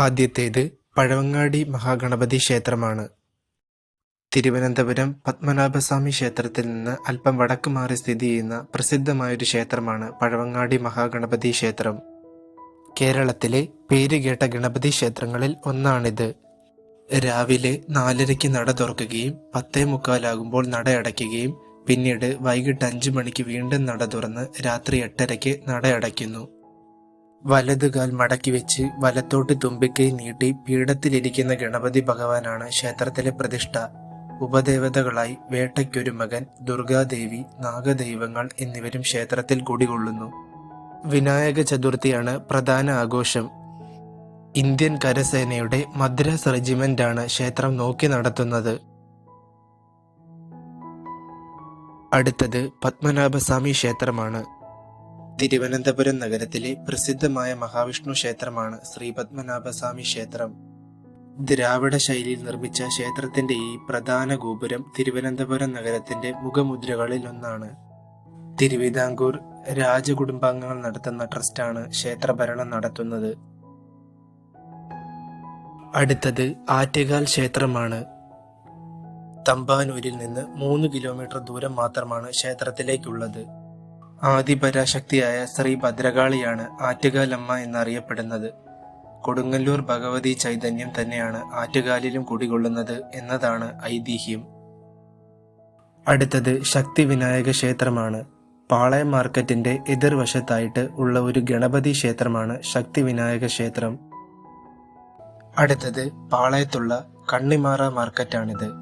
ആദ്യത്തേത് പഴവങ്ങാടി മഹാഗണപതി ക്ഷേത്രമാണ്. തിരുവനന്തപുരം പത്മനാഭസ്വാമി ക്ഷേത്രത്തിൽ നിന്ന് അല്പം വടക്ക് മാറി സ്ഥിതിചെയ്യുന്ന പ്രസിദ്ധമായൊരു ക്ഷേത്രമാണ് പഴവങ്ങാടി മഹാഗണപതി ക്ഷേത്രം. കേരളത്തിലെ പേരുകേട്ട ഗണപതി ക്ഷേത്രങ്ങളിൽ ഒന്നാണിത്. രാവിലെ നാലരയ്ക്ക് നട തുറക്കുകയും പത്തേമുക്കാലാകുമ്പോൾ നട അടയ്ക്കുകയും പിന്നീട് വൈകിട്ട് അഞ്ച് മണിക്ക് വീണ്ടും നട തുറന്ന് രാത്രി എട്ടരയ്ക്ക് നട അടയ്ക്കുന്നു. വലതുകാൽ മടക്കിവെച്ച് വലത്തോട്ട് തുമ്പിക്കൈ നീട്ടി പീഠത്തിലിരിക്കുന്ന ഗണപതി ഭഗവാനാണ് ക്ഷേത്രത്തിലെ പ്രതിഷ്ഠ. ഉപദേവതകളായി വേട്ടയ്ക്കൊരു മകൻ, ദുർഗാദേവി, നാഗദൈവങ്ങൾ എന്നിവരും ക്ഷേത്രത്തിൽ കുടികൊള്ളുന്നു. വിനായക ചതുർത്ഥിയാണ് പ്രധാന ആഘോഷം. ഇന്ത്യൻ കരസേനയുടെ മദ്രാസ് റെജിമെന്റാണ് ക്ഷേത്രം നോക്കി നടത്തുന്നത്. അടുത്തത് പത്മനാഭസ്വാമി ക്ഷേത്രമാണ്. തിരുവനന്തപുരം നഗരത്തിലെ പ്രസിദ്ധമായ മഹാവിഷ്ണു ക്ഷേത്രമാണ് ശ്രീ പത്മനാഭസ്വാമി ക്ഷേത്രം. ദ്രാവിഡ ശൈലിയിൽ നിർമ്മിച്ച ക്ഷേത്രത്തിന്റെ ഈ പ്രധാന ഗോപുരം തിരുവനന്തപുരം നഗരത്തിന്റെ മുഖമുദ്രകളിൽ ഒന്നാണ് തിരുവിതാംകൂർ രാജകുടുംബാംഗങ്ങൾ നടത്തുന്ന ട്രസ്റ്റാണ് ക്ഷേത്രഭരണം നടത്തുന്നത്. അടുത്തത് ആറ്റുകാൽ ക്ഷേത്രമാണ്. തമ്പാനൂരിൽ നിന്ന് മൂന്ന് കിലോമീറ്റർ ദൂരം മാത്രമാണ് ക്ഷേത്രത്തിലേക്കുള്ളത്. ആദിപരാശക്തിയായ ശ്രീ ഭദ്രകാളിയാണ് ആറ്റുകാലമ്മ എന്നറിയപ്പെടുന്നത്. കൊടുങ്ങല്ലൂർ ഭഗവതി ചൈതന്യം തന്നെയാണ് ആറ്റുകാലിലും കുടികൊള്ളുന്നത് എന്നതാണ് ഐതിഹ്യം. അടുത്തത് ശക്തി വിനായക ക്ഷേത്രമാണ്. പാളയം മാർക്കറ്റിന്റെ എതിർവശത്തായിട്ട് ഉള്ള ഒരു ഗണപതി ക്ഷേത്രമാണ് ശക്തി വിനായക ക്ഷേത്രം. അടുത്തത് പാളയത്തുള്ള കണ്ണിമാറ മാർക്കറ്റാണിത്.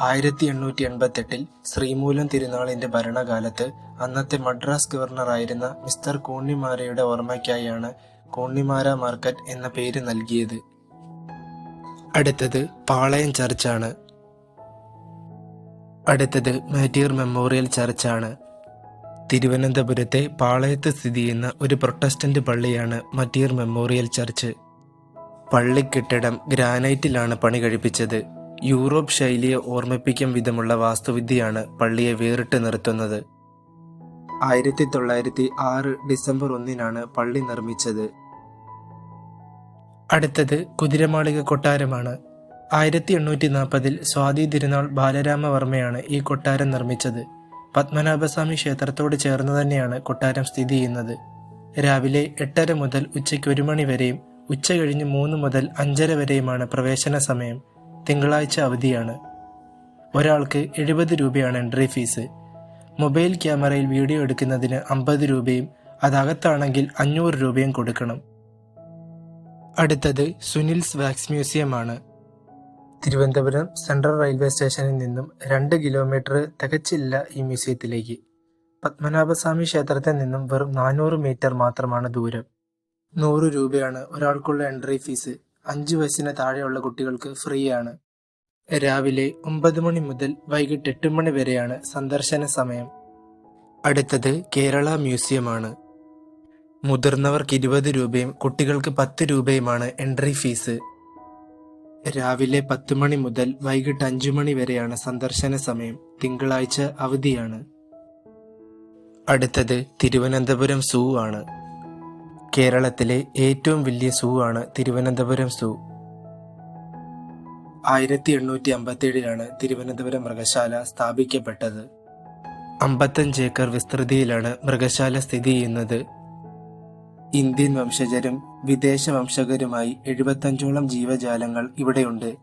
ആയിരത്തി എണ്ണൂറ്റി എൺപത്തെട്ടിൽ ശ്രീമൂലം തിരുനാളിന്റെ ഭരണകാലത്ത് അന്നത്തെ മദ്രാസ് ഗവർണറായിരുന്ന മിസ്റ്റർ കൂണ്ണിമാരയുടെ ഓർമ്മയ്ക്കായാണ് കൂണ്ണിമാര മാർക്കറ്റ് എന്ന പേര് നൽകിയത്. അടുത്തത് പാളയം ചർച്ചാണ്. അടുത്തത് മാറ്റിയൂർ മെമ്മോറിയൽ ചർച്ചാണ്. തിരുവനന്തപുരത്തെ പാളയത്ത് സ്ഥിതി ചെയ്യുന്ന ഒരു പ്രൊട്ടസ്റ്റന്റ് പള്ളിയാണ് മറ്റിയർ മെമ്മോറിയൽ ചർച്ച്. പള്ളിക്കെട്ടിടം ഗ്രാനൈറ്റിലാണ് പണികഴിപ്പിച്ചത്. യൂറോപ്പ് ശൈലിയെ ഓർമ്മിപ്പിക്കും വിധമുള്ള വാസ്തുവിദ്യയാണ് പള്ളിയെ വേറിട്ട് നിർത്തുന്നത്. ആയിരത്തി തൊള്ളായിരത്തി ആറ് ഡിസംബർ ഒന്നിനാണ് പള്ളി നിർമ്മിച്ചത്. അടുത്തത് കുതിരമാളിക കൊട്ടാരമാണ്. ആയിരത്തി എണ്ണൂറ്റി നാൽപ്പതിൽ സ്വാതി തിരുനാൾ ബാലരാമവർമ്മയാണ് ഈ കൊട്ടാരം നിർമ്മിച്ചത്. പത്മനാഭസ്വാമി ക്ഷേത്രത്തോട് ചേർന്ന് തന്നെയാണ് കൊട്ടാരം സ്ഥിതി ചെയ്യുന്നത് രാവിലെ എട്ടര മുതൽ ഉച്ചയ്ക്ക് ഒരു മണി വരെയും ഉച്ചകഴിഞ്ഞ് മൂന്ന് മുതൽ അഞ്ചര വരെയുമാണ് പ്രവേശന സമയം. തിങ്കളാഴ്ച അവധിയാണ്. ഒരാൾക്ക് എഴുപത് രൂപയാണ് എൻട്രി ഫീസ്. മൊബൈൽ ക്യാമറയിൽ വീഡിയോ എടുക്കുന്നതിന് അമ്പത് രൂപയും അതകത്താണെങ്കിൽ അഞ്ഞൂറ് രൂപയും കൊടുക്കണം. അടുത്തത് സുനിൽസ് വാക്സ് മ്യൂസിയം ആണ് തിരുവനന്തപുരം സെൻട്രൽ റെയിൽവേ സ്റ്റേഷനിൽ നിന്നും രണ്ട് കിലോമീറ്റർ തികച്ചില്ല ഈ മ്യൂസിയത്തിലേക്ക്. പത്മനാഭസ്വാമി ക്ഷേത്രത്തിൽ നിന്നും വെറും നാനൂറ് മീറ്റർ മാത്രമാണ് ദൂരം. നൂറ് രൂപയാണ് ഒരാൾക്കുള്ള എൻട്രി ഫീസ്. അഞ്ച് വയസ്സിന് താഴെയുള്ള കുട്ടികൾക്ക് ഫ്രീ ആണ് രാവിലെ ഒമ്പത് മണി മുതൽ വൈകിട്ട് എട്ട് മണി വരെയാണ് സന്ദർശന സമയം. അടുത്തത് കേരള മ്യൂസിയമാണ്. മുതിർന്നവർക്ക് ഇരുപത് രൂപയും കുട്ടികൾക്ക് പത്ത് രൂപയുമാണ് എൻട്രി ഫീസ്. രാവിലെ പത്ത് മണി മുതൽ വൈകിട്ട് അഞ്ചു മണി വരെയാണ് സന്ദർശന സമയം. തിങ്കളാഴ്ച അവധിയാണ്. അടുത്തത് തിരുവനന്തപുരം സൂ ആണ്. കേരളത്തിലെ ഏറ്റവും വലിയ സൂ ആണ് തിരുവനന്തപുരം സൂ. ആയിരത്തി എണ്ണൂറ്റി അമ്പത്തിയേഴിലാണ് തിരുവനന്തപുരം മൃഗശാല സ്ഥാപിക്കപ്പെട്ടത്. അമ്പത്തഞ്ച് ഏക്കർ വിസ്തൃതിയിലാണ് മൃഗശാല സ്ഥിതി ചെയ്യുന്നത് ഇന്ത്യൻ വംശജരും വിദേശ വംശജരുമായി എഴുപത്തഞ്ചോളം ജീവജാലങ്ങൾ ഇവിടെയുണ്ട്.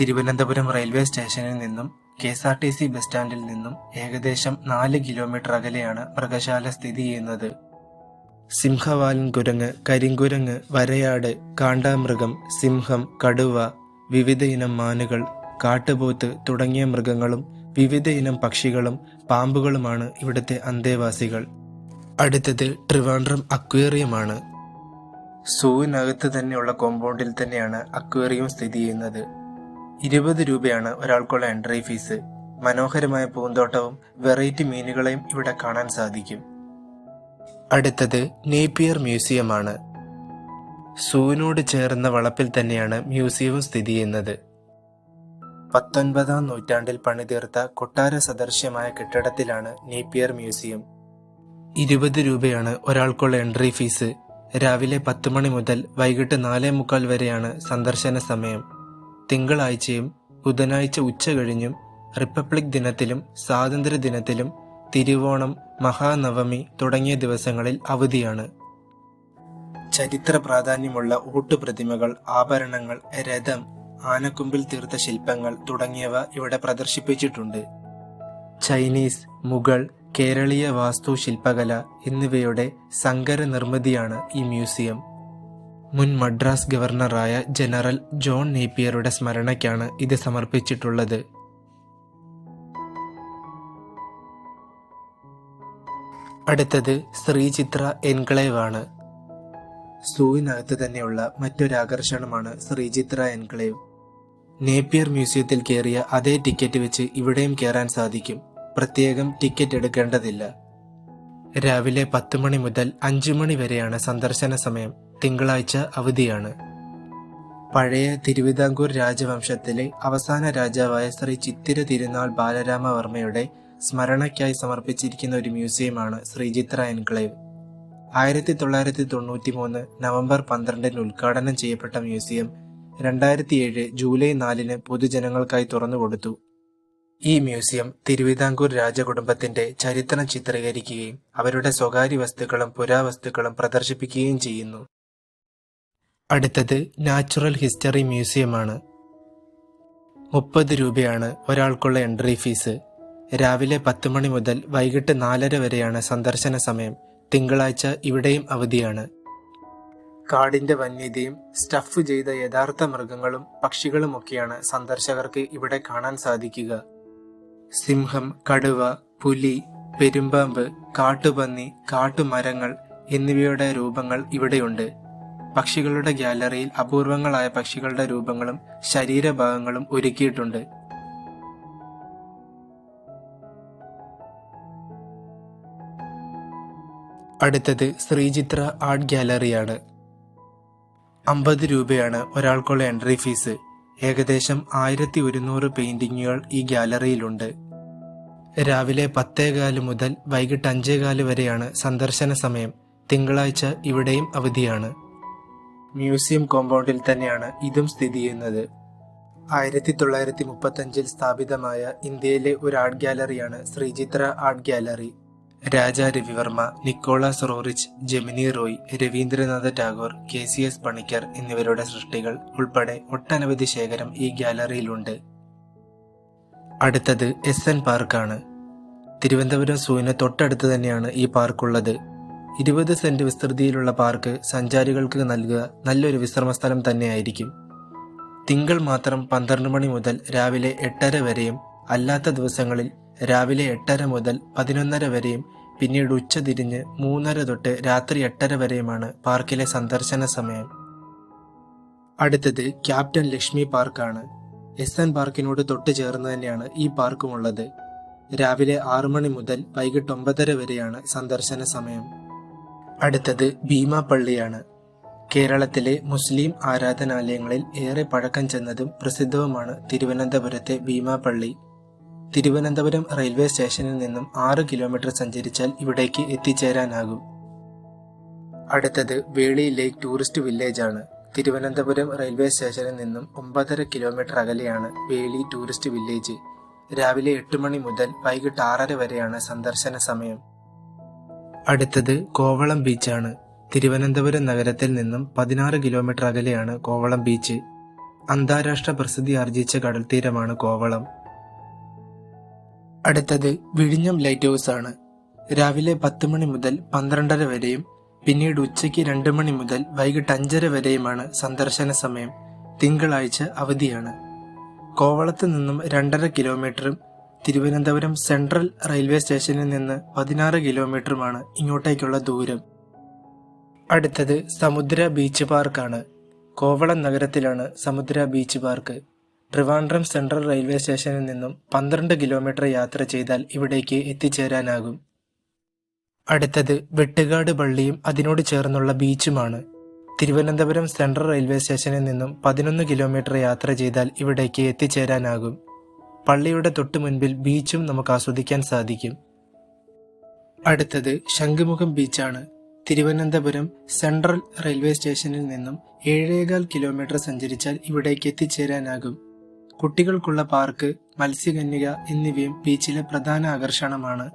തിരുവനന്തപുരം റെയിൽവേ സ്റ്റേഷനിൽ നിന്നും K S R T C bus സ്റ്റാൻഡിൽ നിന്നും ഏകദേശം നാല് കിലോമീറ്റർ അകലെയാണ് മൃഗശാല സ്ഥിതിചെയ്യുന്നത്. സിംഹവാലൻ കുരങ്ങ്, കരിങ്കുരങ്ങ്, വരയാട്, കാണ്ടാമൃഗം, സിംഹം, കടുവ, വിവിധ ഇനം മാനുകൾ, കാട്ടുപോത്ത് തുടങ്ങിയ മൃഗങ്ങളും വിവിധ ഇനം പക്ഷികളും പാമ്പുകളുമാണ് ഇവിടുത്തെ അന്തേവാസികൾ. അടുത്തത് ട്രിവാൻഡ്രം അക്വേറിയമാണ്. സൂവിനകത്ത് തന്നെയുള്ള കോമ്പൗണ്ടിൽ തന്നെയാണ് അക്വേറിയം സ്ഥിതി ചെയ്യുന്നത് ഇരുപത് രൂപയാണ് ഒരാൾക്കുള്ള എൻട്രി ഫീസ്. മനോഹരമായ പൂന്തോട്ടവും വെറൈറ്റി മീനുകളെയും ഇവിടെ കാണാൻ സാധിക്കും. അടുത്തത് നേപ്പിയർ മ്യൂസിയമാണ്. സൂവിനോട് ചേർന്ന വളപ്പിൽ തന്നെയാണ് മ്യൂസിയവും സ്ഥിതി ചെയ്യുന്നത് പത്തൊൻപതാം നൂറ്റാണ്ടിൽ പണിതീർത്ത കൊട്ടാര സദർശ്യമായ കെട്ടിടത്തിലാണ് നേപ്പിയർ മ്യൂസിയം. ഇരുപത് രൂപയാണ് ഒരാൾക്കുള്ള എൻട്രി ഫീസ്. രാവിലെ പത്ത് മണി മുതൽ വൈകിട്ട് നാലേ മുക്കാൽ വരെയാണ് സന്ദർശന സമയം തിങ്കളാഴ്ചയും ബുധനാഴ്ച ഉച്ച കഴിഞ്ഞും റിപ്പബ്ലിക് ദിനത്തിലും സ്വാതന്ത്ര്യ ദിനത്തിലും തിരുവോണം മഹാനവമി തുടങ്ങിയ ദിവസങ്ങളിൽ അവധിയാണ്. ചരിത്ര പ്രാധാന്യമുള്ള ഊട്ടുപ്രതിമകൾ ആഭരണങ്ങൾ രഥം ആനക്കുമ്പിൽ തീർത്ത ശില്പങ്ങൾ തുടങ്ങിയവ ഇവിടെ പ്രദർശിപ്പിച്ചിട്ടുണ്ട്. ചൈനീസ് മുഗൾ കേരളീയ വാസ്തു ശില്പകല എന്നിവയുടെ സങ്കര നിർമ്മിതിയാണ് ഈ മ്യൂസിയം. മുൻ മദ്രാസ് ഗവർണറായ ജനറൽ ജോൺ നേപ്പിയറുടെ സ്മരണയ്ക്കാണ് ഇത് സമർപ്പിച്ചിട്ടുള്ളത്. അടുത്തത് ശ്രീചിത്ര എൻക്ലേവ് ആണ് സൂവിനകത്ത് തന്നെയുള്ള മറ്റൊരു ആകർഷണമാണ് ശ്രീചിത്ര എൻക്ലേവ്. നേപ്പിയർ മ്യൂസിയത്തിൽ കയറിയ അതേ ടിക്കറ്റ് വെച്ച് ഇവിടെയും കയറാൻ സാധിക്കും. പ്രത്യേകം ടിക്കറ്റ് എടുക്കേണ്ടതില്ല. രാവിലെ പത്ത് മണി മുതൽ അഞ്ചു മണി വരെയാണ് സന്ദർശന സമയം. തിങ്കളാഴ്ച അവധിയാണ്. പഴയ തിരുവിതാംകൂർ രാജവംശത്തിലെ അവസാന രാജാവായ ശ്രീ ചിത്തിര തിരുനാൾ ബാലരാമവർമ്മയുടെ സ്മരണയ്ക്കായി സമർപ്പിച്ചിരിക്കുന്ന ഒരു മ്യൂസിയമാണ് ശ്രീചിത്ര എൻക്ലേവ്. ആയിരത്തി തൊള്ളായിരത്തി തൊണ്ണൂറ്റി മൂന്ന് നവംബർ പന്ത്രണ്ടിന് ഉദ്ഘാടനം ചെയ്യപ്പെട്ട മ്യൂസിയം രണ്ടായിരത്തി ഏഴ് ജൂലൈ നാലിന് പൊതുജനങ്ങൾക്കായി തുറന്നുകൊടുത്തു ഈ മ്യൂസിയം തിരുവിതാംകൂർ രാജകുടുംബത്തിന്റെ ചരിത്രം ചിത്രീകരിക്കുകയും അവരുടെ സ്വകാര്യ വസ്തുക്കളും പുരാവസ്തുക്കളും പ്രദർശിപ്പിക്കുകയും ചെയ്യുന്നു. അടുത്തത് നാച്ചുറൽ ഹിസ്റ്ററി മ്യൂസിയമാണ്. മുപ്പത് രൂപയാണ് ഒരാൾക്കുള്ള എൻട്രി ഫീസ്. രാവിലെ പത്ത് മണി മുതൽ വൈകിട്ട് നാലര വരെയാണ് സന്ദർശന സമയം. തിങ്കളാഴ്ച ഇവിടെയും അവധിയാണ്. കാടിന്റെ വന്യതയും സ്റ്റഫ് ചെയ്ത യഥാർത്ഥ മൃഗങ്ങളും പക്ഷികളുമൊക്കെയാണ് സന്ദർശകർക്ക് ഇവിടെ കാണാൻ സാധിക്കുക. സിംഹം കടുവ പുലി പെരുമ്പാമ്പ് കാട്ടുപന്നി കാട്ടുമരങ്ങൾ എന്നിവയുടെ രൂപങ്ങൾ ഇവിടെയുണ്ട്. പക്ഷികളുടെ ഗ്യാലറിയിൽ അപൂർവങ്ങളായ പക്ഷികളുടെ രൂപങ്ങളും ശരീരഭാഗങ്ങളും ഒരുക്കിയിട്ടുണ്ട്. അടുത്തത് ശ്രീചിത്ര ആർട്ട് ഗാലറിയാണ്. അമ്പത് രൂപയാണ് ഒരാൾക്കുള്ള എൻട്രി ഫീസ്. ഏകദേശം ആയിരത്തി ഒരുന്നൂറ് പെയിന്റിങ്ങുകൾ ഈ ഗാലറിയിലുണ്ട്. രാവിലെ പത്തേകാൽ മുതൽ വൈകിട്ട് അഞ്ചേകാൽ വരെയാണ് സന്ദർശന സമയം. തിങ്കളാഴ്ച ഇവിടെയും അവധിയാണ്. മ്യൂസിയം കോമ്പൗണ്ടിൽ തന്നെയാണ് ഇതും സ്ഥിതി ചെയ്യുന്നത്. ആയിരത്തി തൊള്ളായിരത്തി മുപ്പത്തഞ്ചിൽ സ്ഥാപിതമായ ഇന്ത്യയിലെ ഒരു art ഗാലറിയാണ് Sreechitra art gallery. Raja Ravivarma Nicholas Roerich Jamini Roy Rabindranath Tagore K C S Panicker എന്നിവരുടെ സൃഷ്ടികൾ ഉൾപ്പെടെ ഒട്ടനവധി ശേഖരം ഈ ഗാലറിയിലുണ്ട്. അടുത്തത് എസ് എൻ പാർക്കാണ്. തിരുവനന്തപുരം സൂവിന് തൊട്ടടുത്ത് തന്നെയാണ് ഈ പാർക്കുള്ളത്. ഇരുപത് സെന്റ് വിസ്തൃതിയിലുള്ള പാർക്ക് സഞ്ചാരികൾക്ക് നൽകുക നല്ലൊരു വിശ്രമ സ്ഥലം തന്നെയായിരിക്കും. തിങ്കൾ മാത്രം പന്ത്രണ്ട് മണി മുതൽ രാവിലെ എട്ടര വരെയും അല്ലാത്ത ദിവസങ്ങളിൽ രാവിലെ എട്ടര മുതൽ പതിനൊന്നര വരെയും പിന്നീട് ഉച്ച തിരിഞ്ഞ് മൂന്നര തൊട്ട് രാത്രി എട്ടര വരെയുമാണ് പാർക്കിലെ സന്ദർശന സമയം. അടുത്തത് ക്യാപ്റ്റൻ ലക്ഷ്മി പാർക്കാണ്. എസ് എൻ പാർക്കിനോട് തൊട്ട് ചേർന്ന് തന്നെയാണ് ഈ പാർക്കും ഉള്ളത് രാവിലെ ആറു മണി മുതൽ വൈകിട്ട് ഒമ്പതര വരെയാണ് സന്ദർശന സമയം. അടുത്തത് ഭീമാപള്ളിയാണ് കേരളത്തിലെ മുസ്ലിം ആരാധനാലയങ്ങളിൽ ഏറെ പഴക്കം ചെന്നതും പ്രസിദ്ധവുമാണ് തിരുവനന്തപുരത്തെ ഭീമാപള്ളി തിരുവനന്തപുരം റെയിൽവേ സ്റ്റേഷനിൽ നിന്നും ആറ് കിലോമീറ്റർ സഞ്ചരിച്ചാൽ ഇവിടേക്ക് എത്തിച്ചേരാനാകും. അടുത്തത് വേളി ലേക്ക് ടൂറിസ്റ്റ് വില്ലേജ് ആണ്. തിരുവനന്തപുരം റെയിൽവേ സ്റ്റേഷനിൽ നിന്നും ഒമ്പതര കിലോമീറ്റർ അകലെയാണ് വേളി ടൂറിസ്റ്റ് വില്ലേജ്. രാവിലെ എട്ട് മണി മുതൽ വൈകിട്ട് ആറര വരെയാണ് സന്ദർശന സമയം. അടുത്തത് കോവളം ബീച്ചാണ് തിരുവനന്തപുരം നഗരത്തിൽ നിന്നും പതിനാറ് കിലോമീറ്റർ അകലെയാണ് കോവളം ബീച്ച്. അന്താരാഷ്ട്ര പ്രസിദ്ധി ആർജിച്ച കടൽത്തീരമാണ് കോവളം. അടുത്തത് വിഴിഞ്ഞം ലൈറ്റ് ഹൗസ് ആണ് രാവിലെ പത്ത് മണി മുതൽ പന്ത്രണ്ടര വരെയും പിന്നീട് ഉച്ചയ്ക്ക് രണ്ട് മണി മുതൽ വൈകിട്ട് അഞ്ചര വരെയുമാണ് സന്ദർശന സമയം. തിങ്കളാഴ്ച അവധിയാണ്. കോവളത്ത് നിന്നും രണ്ടര കിലോമീറ്ററും തിരുവനന്തപുരം സെൻട്രൽ റെയിൽവേ സ്റ്റേഷനിൽ നിന്ന് പതിനാറ് കിലോമീറ്ററുമാണ് ഇങ്ങോട്ടേക്കുള്ള ദൂരം. അടുത്തത് സമുദ്ര ബീച്ച് പാർക്കാണ്. കോവളം നഗരത്തിലാണ് Samudra beach park. Trivandrum central railway സ്റ്റേഷനിൽ നിന്നും പന്ത്രണ്ട് കിലോമീറ്റർ യാത്ര ചെയ്താൽ ഇവിടേക്ക് എത്തിച്ചേരാനാകും. അടുത്തത് വെട്ടുകാട് പള്ളിയും അതിനോട് ചേർന്നുള്ള ബീച്ചുമാണ്. തിരുവനന്തപുരം സെൻട്രൽ റെയിൽവേ സ്റ്റേഷനിൽ നിന്നും പതിനൊന്ന് കിലോമീറ്റർ യാത്ര ചെയ്താൽ ഇവിടേക്ക് എത്തിച്ചേരാനാകും. പള്ളിയുടെ തൊട്ടു മുൻപിൽ ബീച്ചും നമുക്ക് ആസ്വദിക്കാൻ സാധിക്കും. അടുത്തത് ശംഖുമുഖം ബീച്ചാണ്. തിരുവനന്തപുരം സെൻട്രൽ റെയിൽവേ സ്റ്റേഷനിൽ നിന്നും ഏഴേകാൽ കിലോമീറ്റർ സഞ്ചരിച്ചാൽ ഇവിടേക്ക് എത്തിച്ചേരാനാകും. കുട്ടികൾക്കുള്ള പാർക്ക് മത്സ്യകന്യക എന്നിവയും ബീച്ചിലെ പ്രധാന ആകർഷണമാണ്.